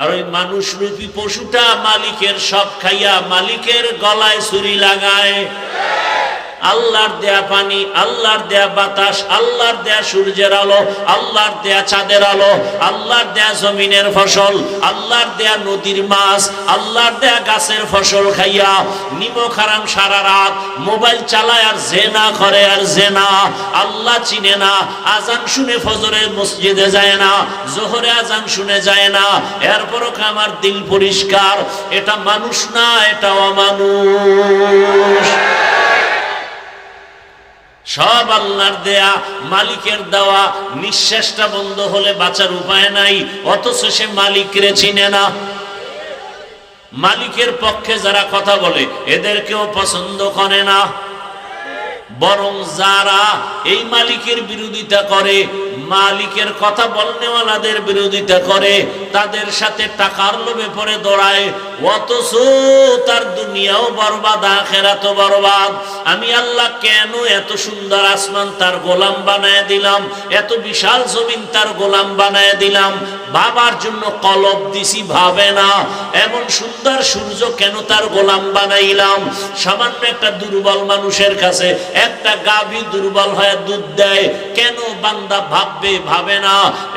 আর ওই মানুষ রূপী পশুটা মালিকের সব খাইয়া মালিকের গলায় ছুরি লাগায়। আল্লাহর দেয়া পানি, আল্লাহর দেয়া বাতাস, আল্লাহর দেয়া সূর্যের আলো, আল্লাহর দেয়া চাঁদের আলো, আল্লাহর দেয়া জমিনের ফসল, আল্লাহর দেয়া নদীর মাছ, আল্লাহর দেয়া গাছের ফসল খাইয়া নিমো খারাম সারা রাত মোবাইল চালায় আর জেনা করে আর জেনা। আল্লাহ চিনে না, আজান শুনে ফজরের মসজিদে যায় না, জোহরে আজান শুনে যায় না, এরপরও আমার দিল পরিষ্কার, এটা মানুষ না এটা অমানুষ সব আল্লাহর দেয়া, মালিকের দেওয়া, নিঃশ্বাসটা বন্ধ হলে বাঁচার উপায় নাই, অথচ সে মালিকরে চিনে না। মালিকের পক্ষে যারা কথা বলে, এদেরকেও পছন্দ করে না। বরং যারা এই মালিকের বিরোধিতা করে মালিকের কথা বলনেওয়ালাদের বিরোধিতা করে, তাদের সাথে টাকার লোভে পড়ে দৌড়ায়। অথচ তার দুনিয়াও বরবাদ, আখেরাতও বরবাদ। আমি আল্লাহ কেন এত সুন্দর আসমান তার গোলাম বানায় দিলাম? এত বিশাল জমিন তার গোলাম বানায় দিলাম? বাবার জন্য কলব দিছি, ভাবে না। এমন সুন্দর সূর্য কেন তার গোলাম বানাইলাম? সামান্য একটা দুর্বল মানুষের কাছে একটা গাভী দুর্বল হয়ে দুধ দেয়। কেন বান্দা ভাববে, ভাবে না।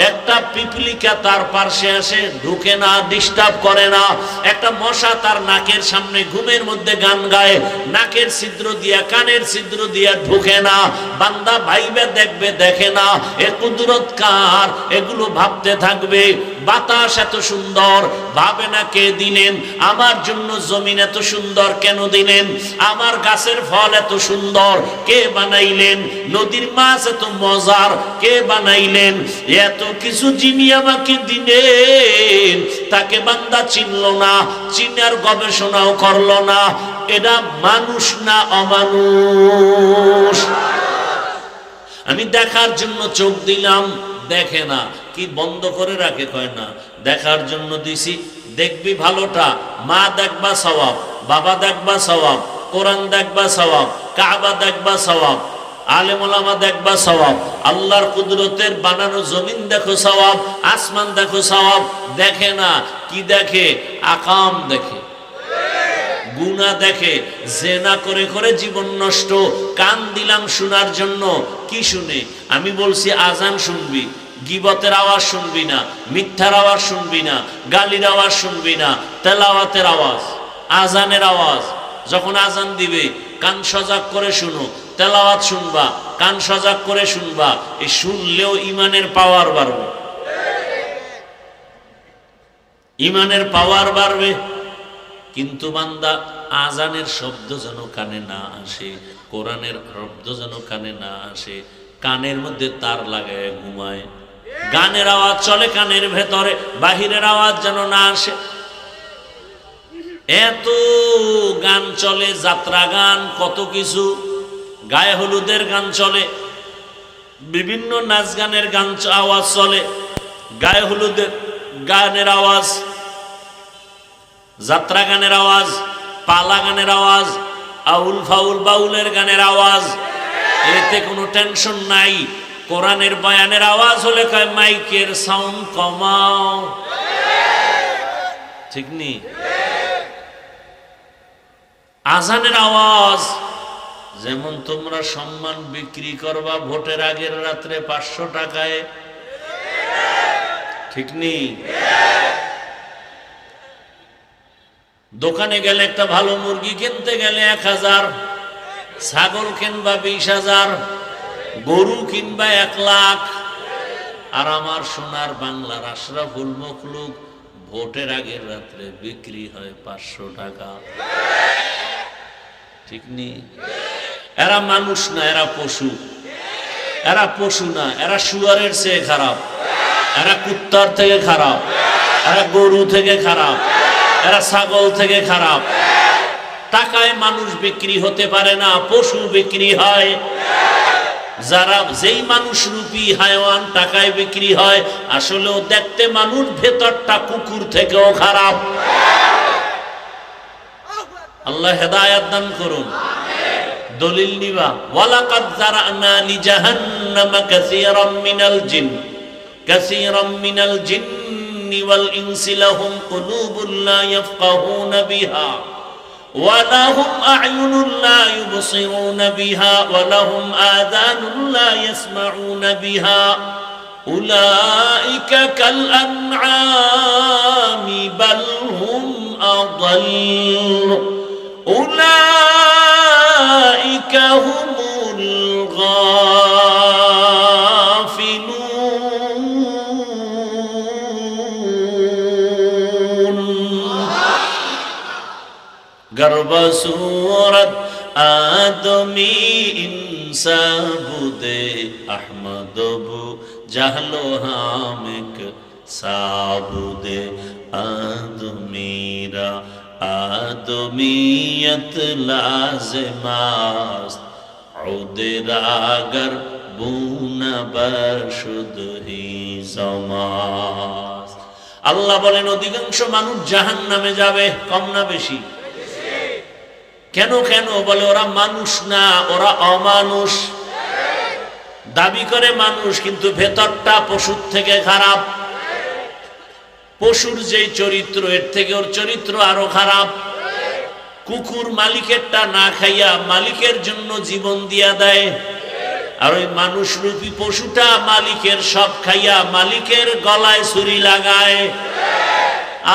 একটা পিপলিকা তার পার্শ্বে আসে, ঢুকে না ডিস্টার্ব করে না। একটা মশা তার নাকের সামনে ঘুমের মধ্যে গান গায়, নাকের ছিদ্র দিয়া, কানের ছিদ্র দিয়া ঢুকে না। বান্দা ভাইবে, দেখবে, দেখে না। এ কুদরত কার? এগুলো ভাবতে থাকবে। বাতাস এত সুন্দর, ভাবে না কে দিলেন আমার জন্য জমিন এত সুন্দর, কেন দিলেন আমার গাছের ফল এত সুন্দর, কে বানাইলেন? নদীর মাছ এত মজার, কে বানাইলেন এত কিছু যিনি আমাকে দিলেন, তাকে বান্দা চিনল না, চিনার গবেষণাও করল না। এরা মানুষ না অমানুষ। আমি দেখার জন্য চোখ দিলাম, দেখে না। কি বন্ধ করে রাখে কয় না? দেখার জন্য দিছি, দেখবি ভালোটা। মা দেখবা সওয়াব, বাবা দেখবা সওয়াব, কোরআন দেখবা সওয়াব, কাবা দেখবা সওয়াব। দেখবা আল্লাহর কুদরতের বানানো জমিন দেখো আসমান দেখো দেখে না, কি দেখে? আকাম দেখে। করে করে জীবন নষ্ট। কান দিলাম শোনার জন্য। কি শুনে? আমি বলছি, আজান শুনবি। গিবতের আওয়াজ শুনবি না। মিথ্যার আওয়াজ শুনবি না। গালির আওয়াজ শুনবি না। তেলাওয়াতের আওয়াজ। আজানের আওয়াজ। যখন আজান দিবে, কান সজাগ করে শুনো। তেলাওয়াত শুনবা, কান সজাগ করে শুনবা, এই শুনলেও ইমানের পাওয়ার বাড়বে। ইমানের পাওয়ার বাড়বে, কিন্তু বান্দা আজানের শব্দ যেন কানে না আসে, কোরআনের শব্দ যেন কানে না আসে, কানের মধ্যে তার লাগায় ঘুমায়। গানের আওয়াজ চলে কানের ভেতরে, বাহিরের আওয়াজ যেন না আসে। এত গান চলে, যাত্রা গান, কত কিছু। গায়ে হলুদের গান চলে, বিভিন্ন নাচ গানের গান আওয়াজ চলে, গায়ে হলুদের গানের আওয়াজ, যাত্রা গানের আওয়াজ, পালা গানের আওয়াজ, আউল ফাউল বাউলের গানের আওয়াজ। এতে কোনো টেনশন নাই। কোরআনের বয়ানের আওয়াজ হলে কয়, মাইকের সাউন্ড কমাও। ঠিক নি? আজানের আওয়াজ যেমন তোমরা সম্মান বিক্রি করবা ভোটের আগের রাত্রে পাঁচশো টাকায়। ঠিক নেই দোকানে গেলে একটা ভালো মুরগি কিনতে গেলে এক হাজার, ছাগল কিনবা বিশ হাজার, গরু কিনবা এক লাখ। আর আমার সোনার বাংলার আশরাফুল মখলুক ভোটের আগের রাত্রে বিক্রি হয় পাঁচশো টাকা। ঠিক নেই। এরা মানুষ না, এরা পশু। এরা পশু না, এরা শুয়ারের চেয়ে খারাপ। এরা কুত্তার থেকে খারাপ। এরা গরু থেকে খারাপ। এরা ছাগল থেকে খারাপ। টাকায় মানুষ বিক্রি হতে পারে না, পশু বিক্রি হয়। যারা, যেই মানুষ রূপী হায়ওয়ান টাকায় বিক্রি হয়, আসলেও দেখতে মানুষ ভেতরটা কুকুর থেকেও খারাপ। আল্লাহ হেদায়াত দান করুন দলিল নিবা ওয়ালাকাদ জারানা লিজাহান্নামা কাসীরাম মিনাল জিন কাসীরাম মিনাল জিন্নি الجن والإنس لهم قلوب لا يفقهون بها ولهم أعين لا يبصرون بها ولهم آذان لا يسمعون بها أولئك كالأنعام بل هم أضل বসুরত আদমি ইনসাবুদে আহমদবু জাহলো হামিক সাবুদে, আদমিরা আদমিয়ত লাজমাস্ত عدراگر বুন বশুদ জমাস। আল্লাহ বলেন, অধিকাংশ মানুষ জাহান নামে যাবে, কম না বেশি। কেন কেন? বলে, ওরা মানুষ না, ওরা অমানুষ। দাবি করে মানুষ, কিন্তু ভেতরটা পশুর থেকে খারাপ। পশুর যেই চরিত্র, এর থেকে ওর চরিত্র আরও খারাপ। কুকুর মালিকেরটা না খাইয়া মালিকের জন্য জীবন দিয়া দেয়। আর ওই মানুষ রূপী পশুটা মালিকের সব খাইয়া মালিকের গলায় ছুরি লাগায়।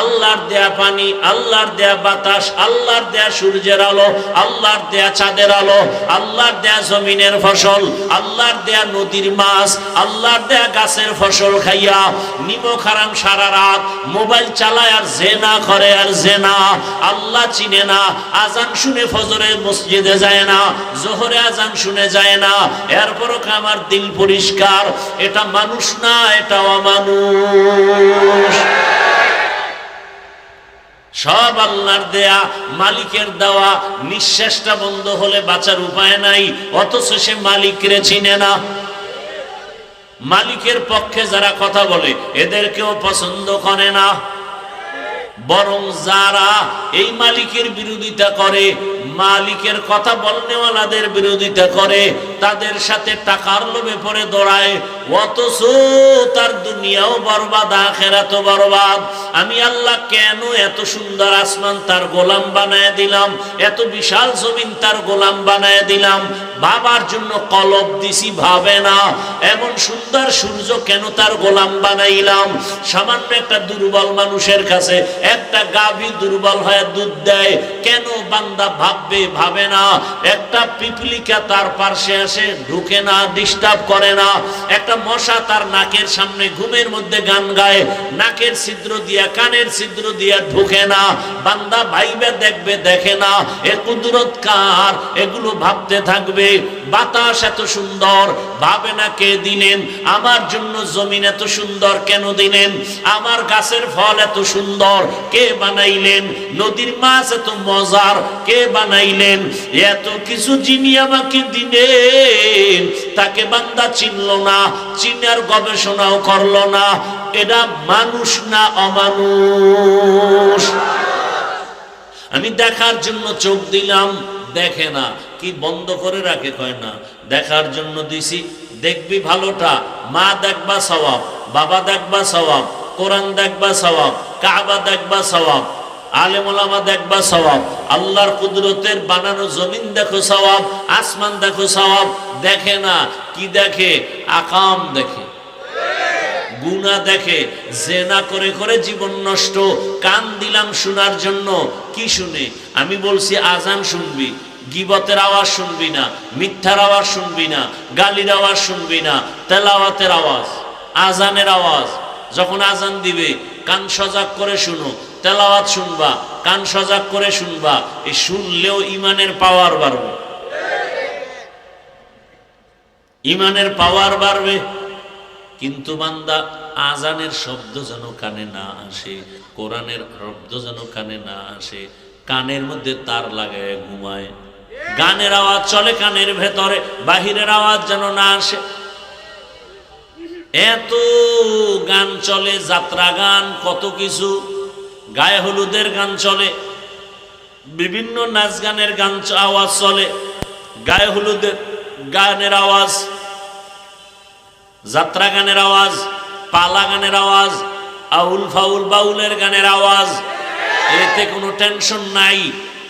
আল্লাহর দেয়া পানি, আল্লাহর দেয়া বাতাস, আল্লাহর দেয়া সূর্যের আলো, আল্লাহর দেয়া চাঁদের আলো, আল্লাহর দেয়া জমিনের ফসল, আল্লাহর দেয়া নদীর মাছ, আল্লাহর দেয়া গাছের ফসল খাইয়া নিমো খারাম সারা রাত মোবাইল চালায় আর জেনা করে আর জেনা। আল্লাহ চিনে না, আজান শুনে ফজরে মসজিদে যায় না, জোহরে আজান শুনে যায় না, এরপরও আমার দিল পরিষ্কার, এটা মানুষ না এটা অমানুষ সব আল্লাহর দেয়া, মালিকের দেওয়া, নিঃশ্বাসটা বন্ধ হলে বাঁচার উপায় নাই, অথচ সে মালিকরে চিনে না। মালিকের পক্ষে যারা কথা বলে, এদেরকেও পছন্দ করে না। বরং যারা এই মালিকের বিরোধিতা করে, মালিকের কথা বলনেওয়ালাদের বিরোধিতা করে, তাদের সাথে টাকার লোভে পড়ে দৌড়ায়, অথচ তার দুনিয়াও বরবাদ, আখেরাতও বরবাদ। আমি আল্লাহ কেন এত সুন্দর আসমান তার গোলাম বানায় দিলাম? এত বিশাল জমিন তার গোলাম বানায় দিলাম? বাবার জন্য কলব দিছি, ভাবে না। এমন সুন্দর সূর্য কেন তার গোলাম বানাইলাম? সামান্য একটা দুর্বল মানুষের কাছে একটা গাভী দুর্বল হয়ে দুধ দেয়, কেন বান্দা ভাববে, ভাবে না। একটা পিপলিকা তার পার্শ্বে আসে, ঢুকে না ডিস্টার্ব করে না। একটা মশা তার নাকের সামনে ঘুমের মধ্যে গান গায়, নাকের ছিদ্র দিয়া, কানের ছিদ্র দিয়া ঢুকে না। বান্দা ভাইবে, দেখবে, দেখে না। এ কুদরত কার? এগুলো ভাবতে থাকবে। বাতাস এত সুন্দর, ভাবে না কে দিলেন আমার জন্য জমিন এত সুন্দর, কেন দিলেন আমার গাছের ফল এত সুন্দর কে বানাইলেন? নদীর মাছ এত মজার, কে বানাইলেন? এত কিছু যিনি আমাকে দিলেন, তাকে বান্দা চিনল না, চিনার গবেষণাও করল না। এরা মানুষ না অমানুষ? আমি দেখার জন্য চোখ দিলাম, দেখে না। কি বন্ধ করে রাখে কয় না? দেখার জন্য দিছি, দেখবি ভালোটা, মা দেখবা সওয়াব, বাবা দেখবা সওয়াব। কোরআন দেখবা সওয়াব, কাবা দেখবা সওয়াব আলেমুলামা দেখবা সওয়াব, আল্লাহর কুদরতের বানানো জমিন দেখো সওয়াব, আসমান দেখো সওয়াব, দেখে না কি দেখে? আকাম দেখে। গুনা দেখে, জেনা করে করে জীবন নষ্ট, কান দিলাম শোনার জন্য, কি শুনে? আমি বলছি আজান শুনবি, গিবতের আওয়াজ শুনবি না, মিথ্যার আওয়াজ শুনবি না, গালির আওয়াজ শুনবি না, তেলাওয়াতের আওয়াজ, আজানের আওয়াজ। যখন আজান দিবে, কান সজাগ করে শুনো, তেলাওয়াত শুনবা, কান সজাগ করে শুনবা, এই শুনলেও ইমানের পাওয়ার বাড়বে। ইমানের পাওয়ার বাড়বে। কিন্তু বান্দা, আজানের শব্দ যেন কানে না আসে, কোরআনের শব্দ যেন কানে না আসে, কানের মধ্যে তার লাগায় ঘুমায়। গানের আওয়াজ চলে কানের ভেতরে, বাহিরের আওয়াজ যেন না আসে। এত গান চলে, যাত্রা গান, কত কিছু। গায়ে হলুদের গান চলে, বিভিন্ন নাচ গানের গান আওয়াজ চলে, গায়ে হলুদের গানের আওয়াজ, যাত্রা গানের আওয়াজ, পালা গানের আওয়াজ, আউল ফাউল বাউলের গানের আওয়াজ। এতে কোনো টেনশন নাই।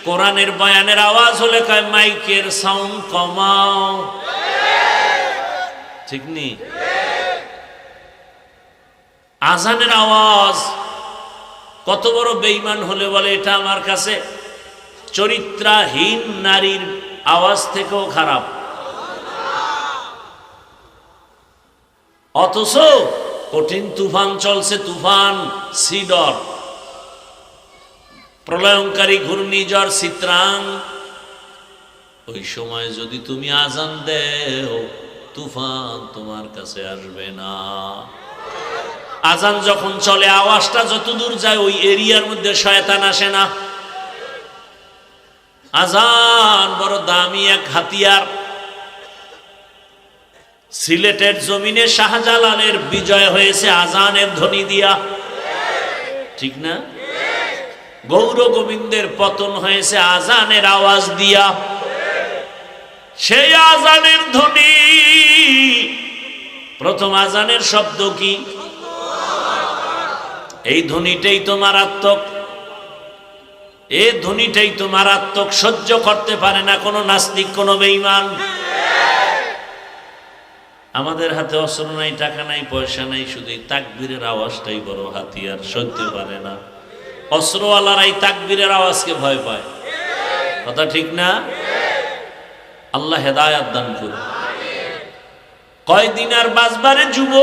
কোরআনের বয়ানের আওয়াজ হলে কয়, মাইকের সাউন্ড কমাও। ঠিক নেই আজানের আওয়াজ। কত বড় বেইমান হলে বলে, এটা আমার কাছে চরিত্রাহীন নারীর আওয়াজ থেকেও খারাপ। অথচ কঠিন তুফান চলছে, তুফান সিডর। প্রলয়ঙ্কারী ঘূর্ণিঝড় চিত্রাং ওই সময় যদি তুমি আজান দেও, তুফান তোমার কাছে আসবে না। আজান যখন চলে, আওয়াজটা যত দূর যায়, ওই এরিয়ার মধ্যে শয়তান আসে না। আজান বড় দামি এক হাতিয়ার। সিলেটের জমিনে শাহজালালের বিজয় হয়েছে আজানের ধ্বনি দিয়া। ঠিক না? গৌর গোবিন্দের পতন হয়েছে আজানের আওয়াজ দিয়া। সেই আজানের ধ্বনি। প্রথম আজানের শব্দ কি? এই ধ্বনিটাই তো মারাত্মক এ ধ্বনিটাই তো মারাত্মক সহ্য করতে পারে না কোনো নাস্তিক, কোনো বেঈমান। আমাদের হাতে অস্ত্র নাই, টাকা নাই, পয়সা নাই, শুধু এই তাকবীরের আওয়াজটাই বড় হাতিয়ার সহ্য পারে না। অস্ত্রওয়ালারাই তাকবীরের আওয়াজকে ভয় পায়। কথা ঠিক না? আল্লাহ হেদায়াত দান করুন। কয়দিন আর বাজবারে যুব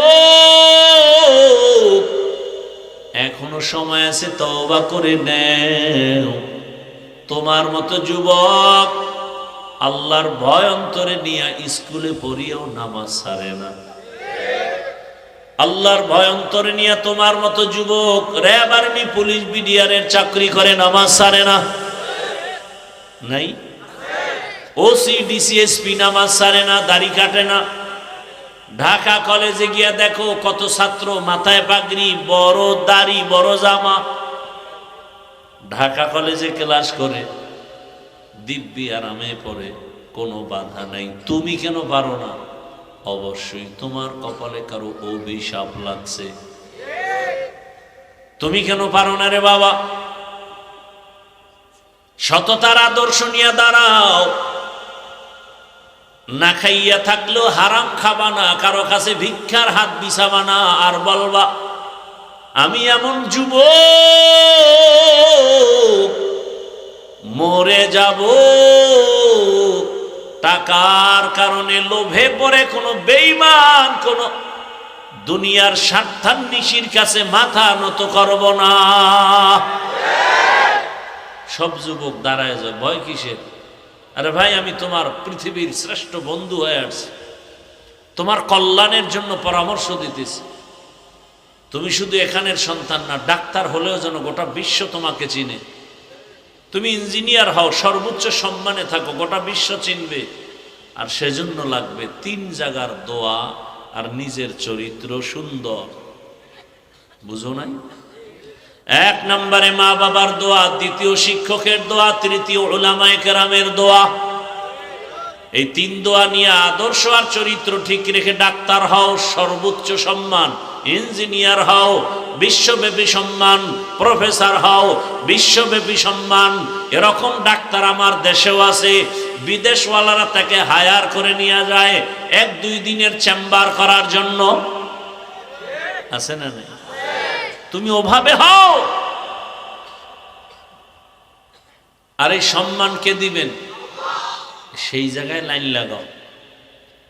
এখনও সময় আছে, তওবা করে নেও। তোমার মতো যুবক আল্লাহর ভয় অন্তরে নিয়ে স্কুলে পড়িয়েও নামাজ সারে না। আল্লাহর ভয় অন্তরে নিয়ে তোমার মতো যুবক র্যাব আর্মি, পুলিশ বিডিআরের চাকরি করে নামাজ সারে না। নাই? ওসি ডিসিএসপি নামাজ সারে না, দাড়ি কাটে না। ঢাকা কলেজে গিয়া দেখো কত ছাত্র, মাথায় পাগড়ি, বড় দাড়ি, বড় জামা। ঢাকা কলেজে ক্লাস করে, দিব্যি আরামে পড়ে, কোনো বাধা নাই। তুমি কেন পারো না? অবশ্যই তোমার কপালে কারও অভিশাপ লাগছে। তুমি কেন পারো না রে বাবা? সততার আদর্শ নিয়ে দাঁড়াও। না খাইয়া থাকলেও হারাম খাবা না, কারও কাছে ভিক্ষার হাত বিছাবা না, আর বলবা, আমি এমন যুব মরে যাব, টাকার কারণে লোভে পড়ে কোনো বেইমান কোনো দুনিয়ার স্বার্থান্বেষীর কাছে মাথা নত করব না। সব যুবক দাঁড়ায় যায়, ভয় কিসের? আরে ভাই, আমি তোমার পৃথিবীর শ্রেষ্ঠ বন্ধু হয়ে আসছি। তোমার কল্যাণের জন্য পরামর্শ দিতেছি। তুমি শুধু এখানের সন্তান না, ডাক্তার হলেও যেন গোটা বিশ্ব তোমাকে চিনে। তুমি ইঞ্জিনিয়ার হও, সর্বোচ্চ সম্মানে থাকো, গোটা বিশ্ব চিনবে। আর সেজন্য লাগবে তিন জায়গার দোয়া আর নিজের চরিত্র সুন্দর। বুঝো নাই? এক নম্বরে মা বাবার দোয়া, দ্বিতীয় শিক্ষকের দোয়া, তৃতীয় ওলামায় কেরামের দোয়া। এই তিন দোয়া নিয়ে আদর্শ আর চরিত্র ঠিক রেখে ডাক্তার হও, সর্বোচ্চ সম্মান, ইঞ্জিনিয়ার হও, বিশ্বব্যাপী সম্মান, প্রফেসর হও, বিশ্বব্যাপী সম্মান। এরকম ডাক্তার আমার দেশেও আছে, বিদেশওয়ালারা তাকে হায়ার করে নিয়ে যায় এক দুই দিনের চেম্বার করার জন্য। আছে না নেই? তুমি ওভাবে হও। আর এই সম্মান কে দিবেন? সেই জায়গায় লাইন লাগাও।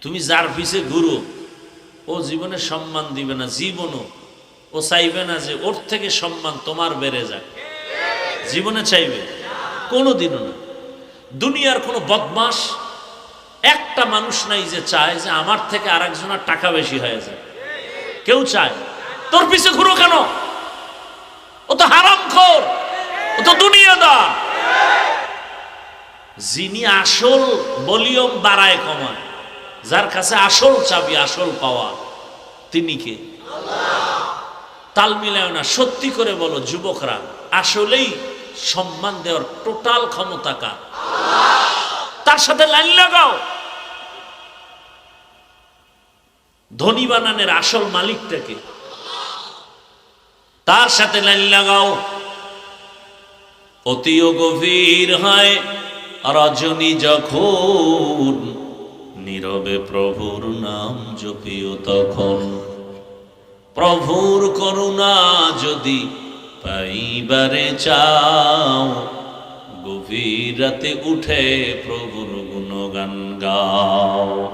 তুমি যার পিছে ঘুরো, ও জীবনে সম্মান দিবে না, জীবনও। ও চাইবে না যে ওর থেকে সম্মান তোমার বেড়ে যাক। জীবনে চাইবে? কোনো দিনও না। দুনিয়ার কোনো বদমাস একটা মানুষ নাই যে চায় যে আমার থেকে আরেকজনের টাকা বেশি হয়ে যায়। কেউ চায়? তোর পিছে ঘুরো কেন? ও তো হারাম খোর ও তো দুনিয়াদার। যিনি আসল ভলিউম বাড়ায় কমায়, যার কাছে আসল চাবি, আসল পাওয়া, তিনি কে? তাল মিলায় না, সত্যি করে বলো, যুবকরা, আসলেই সম্মান দেওয়ার টোটাল ক্ষমতা কার? তার সাথে লাইন লাগাও। ধনী বানানের আসল মালিকটাকে তার সাথে লাইন লাগাও। অতিও গভীর হয় রজনী যখন, নীরবে প্রভুর নাম জপিও তখন। প্রভুর করুণা যদি পাইবারে চাও, গভীর রাতে উঠে প্রভুর গুণগান গাও।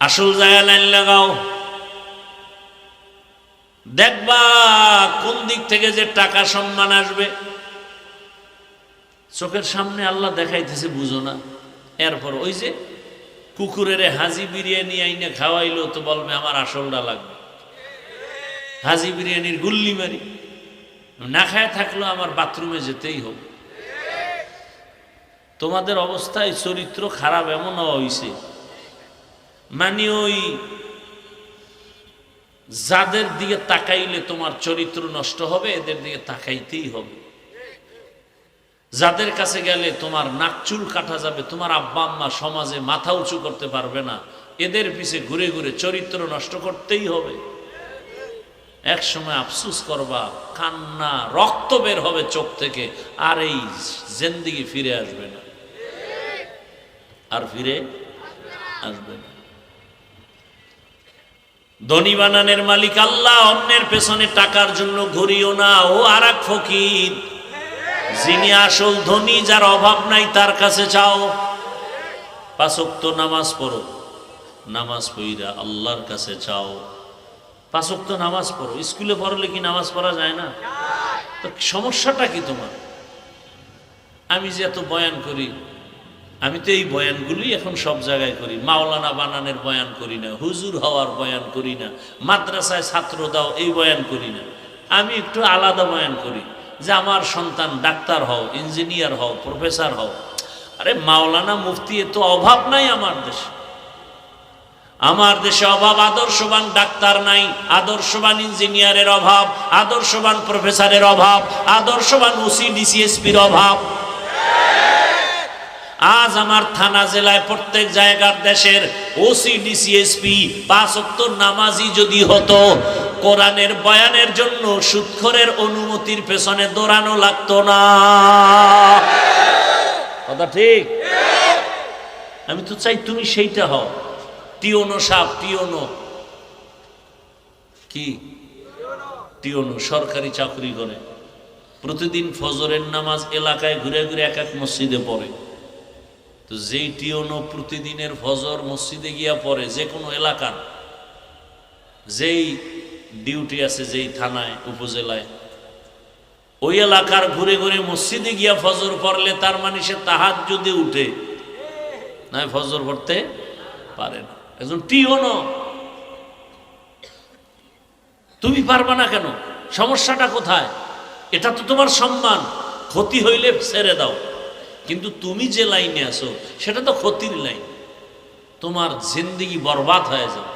আসল জায়গা লাইন লাগাও। দেখবা কোন দিক থেকে যে টাকা সম্মান আসবে। চোখের সামনে আল্লাহ দেখাইতেছে, বুঝো না। এরপর ওই যে কুকুরের হাজি বিরিয়ানি আইনে খাওয়াইলো, তো বলবে, আমার আসলটা লাগবে। হাজি বিরিয়ানির গুল্লি মারি। না খায় থাকল, আমার বাথরুমে যেতেই হোক তোমাদের অবস্থায় চরিত্র খারাপ এমন হওয়া হয়েছে মানে ওই যাদের দিকে তাকাইলে তোমার চরিত্র নষ্ট হবে, এদের দিকে তাকাইতেই হবে। যাদের কাছে গেলে তোমার নাক চুল কাটা যাবে, তোমার আব্বা আম্মা সমাজে মাথা উঁচু করতে পারবে না, এদের পিছে ঘুরে ঘুরে চরিত্র নষ্ট করতেই হবে। এক সময় আফসুস করবা, কান্না, রক্ত বের হবে চোখ থেকে, আর এই জেন্দিগি ফিরে আসবে না। আর ফিরে আসবে না। ধনী বানানের মালিক আল্লাহ, অন্যের পেছনে টাকার জন্য ঘুরিও না। ও আর এক ফকির, যিনি আসল ধনী, যার অভাব নাই, তার কাছে চাও পাঁচক্ত নামাজ পড়ো। নামাজ পড়িরা আল্লাহর কাছে চাও পাঁচক্ত নামাজ পড়ো। স্কুলে পড়লে কি নামাজ পড়া যায় না? তো সমস্যাটা কি তোমার? আমি যে এত বয়ান করি আমি তো এই বয়ানগুলোই এখন সব জায়গায় করি। মাওলানা বানানের বয়ান করি না, হুজুর হওয়ার বয়ান করি না, মাদ্রাসায় ছাত্র দাও, এই বয়ান করি না। আমি একটু আলাদা বয়ান করি যে আমার সন্তান ডাক্তার হও, ইঞ্জিনিয়ার হও, প্রফেসর হও। আরে মাওলানা মুফতি তো অভাব নাই আমার দেশে। আমার দেশে অভাব, আদর্শবান ডাক্তার নাই, আদর্শবান ইঞ্জিনিয়ারের অভাব, আদর্শবান প্রফেসরের অভাব, আদর্শবান ওসি ডিসিএসপির অভাব। আজ আমার থানা জেলায় প্রত্যেক জায়গার দেশের ওসি ডিসিএসপি পাঁচ অক্টর নামাজি যদি হতো, কোরআনের বয়ানের জন্য সুৎখরের অনুমতির পেছনে দৌড়ানো লাগতো না। কথা ঠিক? আমি তো চাই তুমি সেইটা হও। টিওনো সাপ টিওনো। কি? টিওনো, সরকারি চাকরি করে প্রতিদিন ফজরের নামাজ এলাকায় ঘুরে ঘুরে এক এক মসজিদে পড়ে। তো যেই টিওনো প্রতিদিনের ফজর মসজিদে গিয়া পড়ে, যে কোনো এলাকার, যেই ডিউটি আছে যেই থানায়, উপজেলায়, ওই এলাকার ঘুরে ঘুরে মসজিদে গিয়া ফজর পড়লে তার মানে সে তাহার যদি উঠে। না, ফজর পড়তে পারে না। একজন টিওনো। তুমি পারবা না কেন? সমস্যাটা কোথায়? এটা তো তোমার সম্মান। ক্ষতি হইলে ছেড়ে দাও। কিন্তু তুমি যে লাইনে আছো, সেটা তো ক্ষতির লাইন। তোমার জিন্দিগি বরবাদ হয়ে যাবে।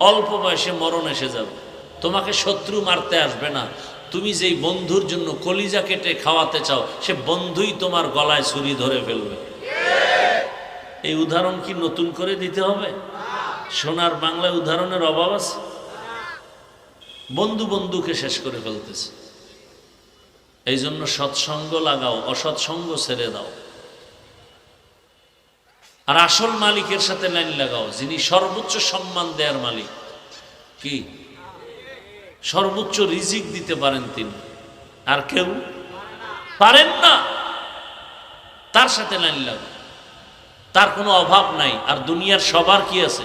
অল্প বয়সে মরণ এসে যাবে। তোমাকে শত্রু মারতে আসবে না। তুমি যেই বন্ধুর জন্য কলিজা কেটে খাওয়াতে চাও, সে বন্ধুই তোমার গলায় ছুরি ধরে ফেলবে। এই উদাহরণ কি নতুন করে দিতে হবে? সোনার বাংলায় উদাহরণের অভাব আছে? বন্ধু বন্ধুকে শেষ করে ফেলতেছে। এই জন্য সৎসঙ্গ লাগাও, অসৎসঙ্গ ছেড়ে দাও। আর আসল মালিকের সাথে লাইন লাগাও, যিনি সর্বোচ্চ সম্মান দেয়ার মালিক। কি? সর্বোচ্চ রিজিক দিতে পারেন তিনি। আর কেউ? পারেন না। তার সাথে লাইন লাগাও। তার কোনো অভাব নাই। আর দুনিয়ার সবার কি আছে?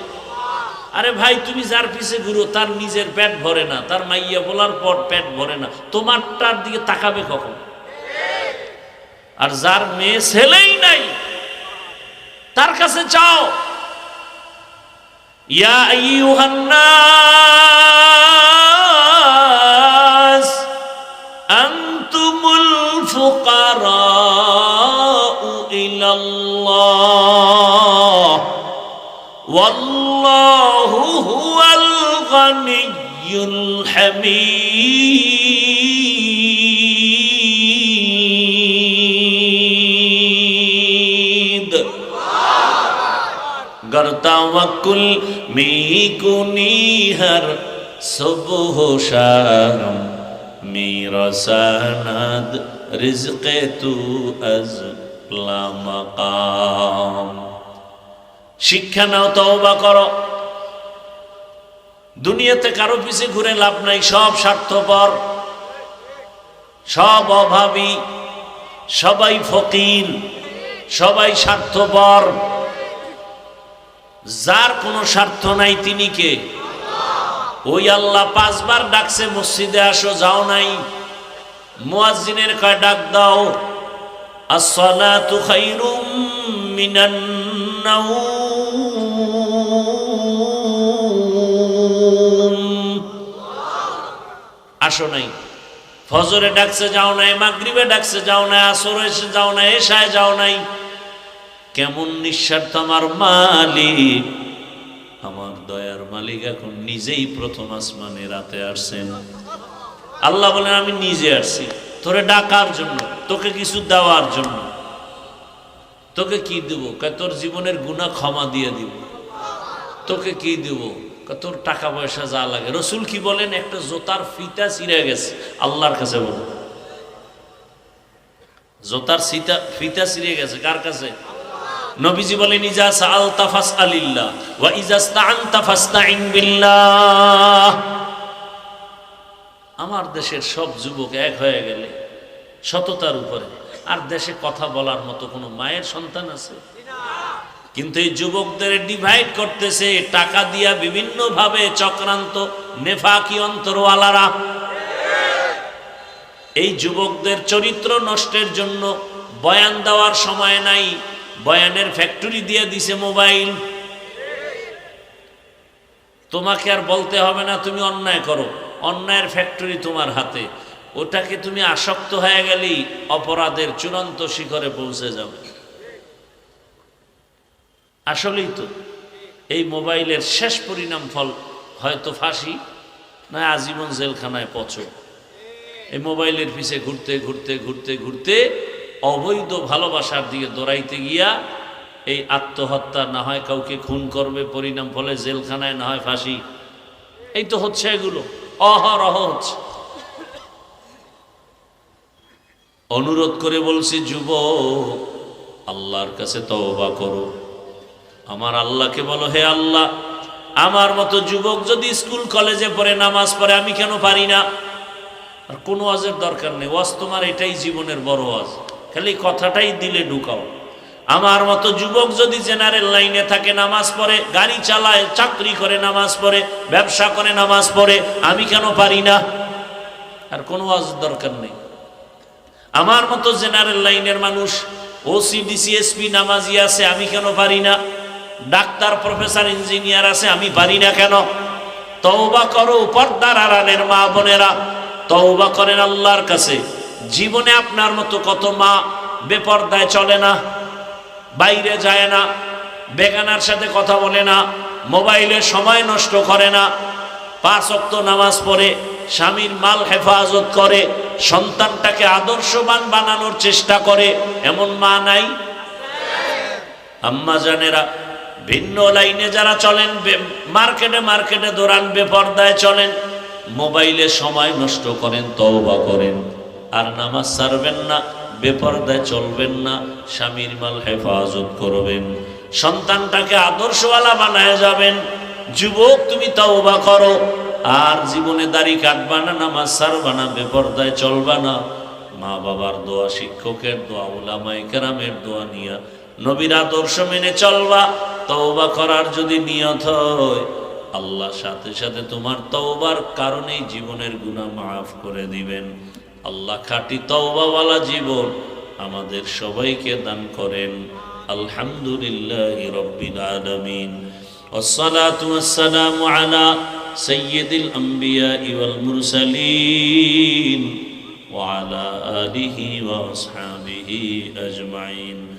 আরে ভাই, তুমি যার পিছে ঘুরো, তার নিজের পেট ভরে না, তার মাইয়া বলার পর পেট ভরে না। তোমারটার দিকে তাকাবে কখন? আর যার মেয়ে ছেলেই নাই, তার কাছে চাও। ইয়া আইয়ুহান الغني الحميد گر توکل می کنی ہر صبح شام میرساند رزق تو از مقام শিক্ষা নাও তওবা করো দুনিয়াতে কারও পিছে ঘুরে লাভ নাই, সব স্বার্থপর, সব অভাবী, সবাই ফকির, সবাই স্বার্থপর। যার কোনো স্বার্থ নাই তিনি কে? ওই আল্লাহ পাঁচবার ডাকছে, মসজিদে আসো, যাও নাই। মুয়াজ্জিনের কয়, ডাক দাও। আসসালাতু খাইরুম মিনান নাউম। আসো নাই। ফজরে ডাকছে যাও নাই, মাগরিবে ডাকছে যাও নাই, আসর এসে যাও নাই, এশায় যাও নাই। কেমন নিঃস্বার্থ আমার মালিক। আমার দয়ার মালিক এখন নিজেই প্রথম আসমানে রাতে আসছেন। আল্লাহ বলেন, আমি নিজে আসছি। তোরে ডাকার জন্য, তোকে কিছু দেওয়ার জন্য। তোকে কি দেব? তোর জীবনের গুণা ক্ষমা দিয়ে দিব। তোকে কি দেব? তোর টাকা পয়সা যা লাগে। রসুল কি বলেন? একটা জোতার ফিতা ছিঁড়ে গেছে। আল্লাহর কাছে বলে জোতার সিতা ফিতা ছিঁড়ে গেছে। কার কাছে? নবীজি বলেন, ইজা সাআল তাফাস আলিল্লাহ ওয়া ইজা স্তাআনতা ফাস্তাইন বিল্লাহ। আমার দেশের সব যুবক এক হয়ে গেলে সততার উপরে। আর দেশে কথা বলার মতো কোনো মায়ের সন্তান আছে? কিন্তু এই যুবকদের ডিভাইড করতেছে, টাকা দিয়া বিভিন্ন ভাবে চক্রান্ত নেফাকি অন্তরওয়ালারা। এই যুবকদের চরিত্র নষ্টের জন্য বয়ান দেওয়ার সময় নাই, বয়ানের ফ্যাক্টরি দিয়ে দিছে মোবাইল। তোমাকে আর বলতে হবে না, তুমি অন্যায় করো, অন্যায়ের ফ্যাক্টরি তোমার হাতে। ওটাকে তুমি আসক্ত হয়ে গেলেই অপরাধের চূড়ান্ত শিখরে পৌঁছে যাবে। আসলেই তো, এই মোবাইলের শেষ পরিণাম ফল হয়তো ফাঁসি, না আজীবন জেলখানায় পচো। এই মোবাইলের পিছে ঘুরতে ঘুরতে ঘুরতে ঘুরতে অবৈধ ভালোবাসার দিকে দৌড়াইতে গিয়া এই আত্মহত্যা না হয় কাউকে খুন করবে, পরিণাম ফলে জেলখানায় না হয় ফাঁসি। এই তো হচ্ছে এগুলো, অহরহ হচ্ছে। অনুরোধ করে বলছি যুব আল্লাহর কাছে তওবা করো। আমার আল্লাহকে বলো, হে আল্লাহ, আমার মতো যুবক যদি স্কুল, কলেজে পড়ে, নামাজ পড়ে, আমি কেন পারি না? আর কোনো ওয়াজের দরকার নেই। ওয়াজ তোমার এটাই জীবনের বড় ওয়াজ। খালি কথাটাই দিলে ঢুকাও। আমার মতো যুবক যদি জেনারেল লাইনে থাকে, নামাজ পড়ে, গাড়ি চালায়, চাকরি করে, নামাজ পড়ে, ব্যবসা করে, নামাজ পড়ে, আমি কেন পারি না? আর কোনো ওয়াজ দরকার নেই। আমার মতো জেনারেল লাইনের মানুষ ও সি ওসিডিসি এসপি নামাজি আছে, আমি কেন পারি না? ডাক্তার, প্রফেসর, ইঞ্জিনিয়ার আছে, আমি পারি না কেন? তওবা করো, পর্দার আড়ালের মা বোনেরা, তওবা করেন আল্লাহর কাছে। জীবনে আপনার মতো কত মা বেপর্দায় চলে না, বাইরে যায় না, বেগানার সাথে কথা বলে না, মোবাইলে সময় নষ্ট করে না, পাঁচ অক্ত নামাজ পড়ে, স্বামীর মাল হেফাজত করে, সন্তানটাকে আদর্শবান বানানোর চেষ্টা করে, এমন মা নাই? আম্মা জানেরা ভিন্ন লাইনে যারা চলেন মার্কেটে মার্কেটে দৌড়ান বেপর্দায় চলেন, মোবাইলে সময় নষ্ট করেন, তওবা করেন। আর নামাজ ছাড়বেন না, বেপর্দায় চলবেন না, স্বামীর মাল হেফাজত করবেন। সন্তানটাকে আদর্শওয়ালা বানায় যাবেন। যুবক, তুমি তওবা করো। আর জীবনে দাড়ি কাটবা না, নামাজ সারবা না, বেপর্দায় চলবা না। মা বাবার দোয়া শিক্ষকের, দোয়া ওলামাই কেরামের দোয়া নিয়া নবীর আদর্শ মেনে চলবা তওবা করার যদি নিয়ত হয় আল্লাহ সাথে সাথে তোমার তওবার কারণেই জীবনের গুনাহ মাফ করে দিবেন আল্লাহ খাঁটি তওবাওয়ালা জীবন আমাদের সবাইকে দান করেন আলহামদুলিল্লাহ রব্বিল আলামিন والصلاة والسلام على سيد الأنبياء والمرسلين وعلى آله وأصحابه أجمعين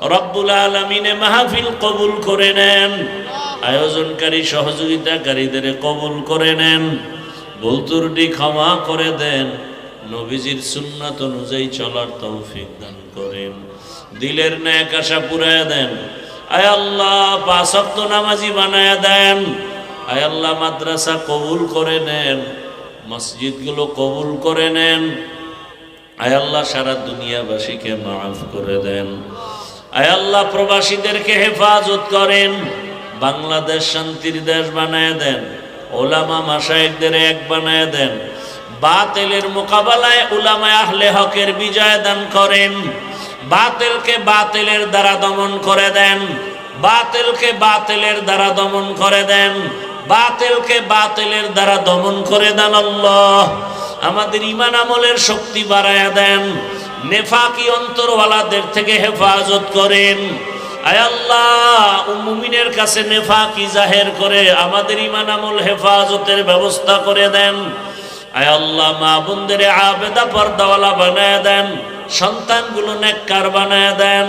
রব্বুল আলমিনে মাহফিল কবুল করে নেন। আয়োজনকারী সহযোগিতাকারীদের কবুল করে নেন। বলতুরটি ক্ষমা করে দেন। নবীজির সুন্নাত অনুযায়ী চলার তৌফিক দান করেন। দিলের ন্যাক আশা পুরায় দেন। আয় আল্লাহ পাঁচক্ত নামাজি বানায় দেন। আয় আল্লাহ, মাদ্রাসা কবুল করে নেন। মসজিদগুলো কবুল করে নেন। আয় আল্লাহ, সারা দুনিয়াবাসীকে মাফ করে দেন। আল্লাহ, প্রবাসীদেরকে হেফাজত করেন। বাংলাদেশ শান্তির দেশ বানায় দেন। ওলামা মাসায়েকদের এক বানায় দেন। বাতেলের মোকাবেলায় উলামায় আহলে হকের বিজয় দান করেন। বাতেলকে বাতেলের দ্বারা দমন করে দেন। বাতেলকে বাতেলের দ্বারা দমন করে দেন। বাতেলকে বাতেলের দ্বারা দমন করে দেন আল্লাহ। আমাদের ইমান আমলের শক্তি বাড়ায়া দেন। নেফাকি অন্তরওয়ালাদের থেকে হেফাজত করেন। আয় আল্লাহ মুমিনের কাছে নেফাকি জাহের করে আমাদের ইমান আমল হেফাজতের ব্যবস্থা করে দেন। আয় আল্লাহ, মা বোনদের আবেদা পর্দাওয়ালা বানায় দেন, সন্তানগুলো নেককার বানায় দেন।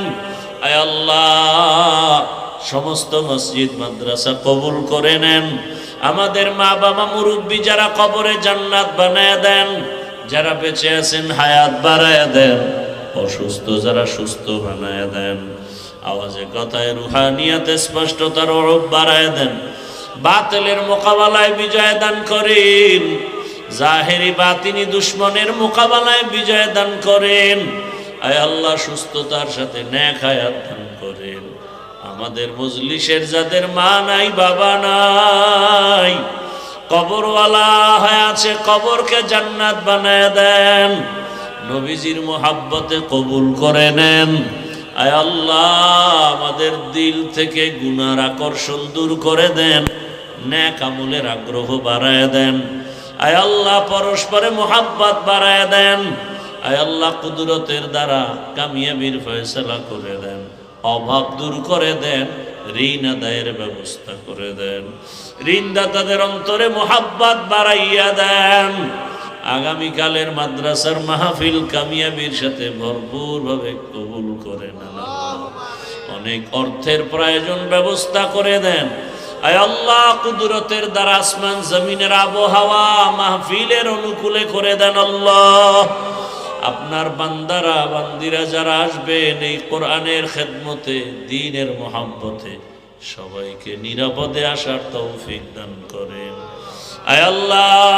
আয় আল্লাহ, সমস্ত মসজিদ, মাদ্রাসা কবুল করে নেন। আমাদের মা বাবা মুরব্বী যারা কবরে জান্নাত বানায় দেন যারা বেঁচে আছেন, হায়াত বাড়ায় দেন, অসুস্থ যারা সুস্থ বানায় দেন। আওয়াজে কথায় রুহানিয়াতে স্পষ্টতার অরূপ বাড়ায় দেন। বাতিলের মোকাবেলায় বিজয় দান করেন। জাহেরি বাতিনি দুশ্মনের মোকাবেলায় বিজয় দান করেন। আয় আল্লাহ সুস্থতার সাথে ন্যাক হায়াত দান করেন। আমাদের মজলিসের যাদের মা নাই, বাবা নাই কবরওয়ালা হয়ে আছে, কবরকে জান্নাত বানায় দেন। নবীজির মোহাব্বতে কবুল করে নেন। আয় আল্লাহ, আমাদের দিল থেকে গুনার আকর্ষণ দূর করে দেন ন্যাক আমলের আগ্রহ বাড়ায় দেন। আয় আল্লাহ, পরস্পরে মোহাব্বত বাড়ায় দেন। আয় আল্লাহ, কুদরতের দ্বারা কামিয়াবির ফয়সলা করে দেন, অভাব দূর করে দেন। ঋণ আদায়ের ব্যবস্থা করে দেন। ঋণদাতাদের অন্তরে মোহাব্বত বাড়াইয়া দেন। আগামীকালের মাদ্রাসার মাহফিল কামিয়াবির সাথে ভরপুর ভাবে কবুল করে নেন। অনেক অর্থের প্রয়োজন ব্যবস্থা করে দেন। আয় আল্লাহ, কুদরতের দ্বারা আসমান জমিনের আবহাওয়া মাহফিলের অনুকূলে করে দেন আল্লাহ। আপনার বান্দারা, বান্দিরা যারা আসবেন এই কোরআনের খেদমতে, দিনের মহাব্বতে, সবাইকে নিরাপদে আসার তৌফিক দান করেন। আয় আল্লাহ!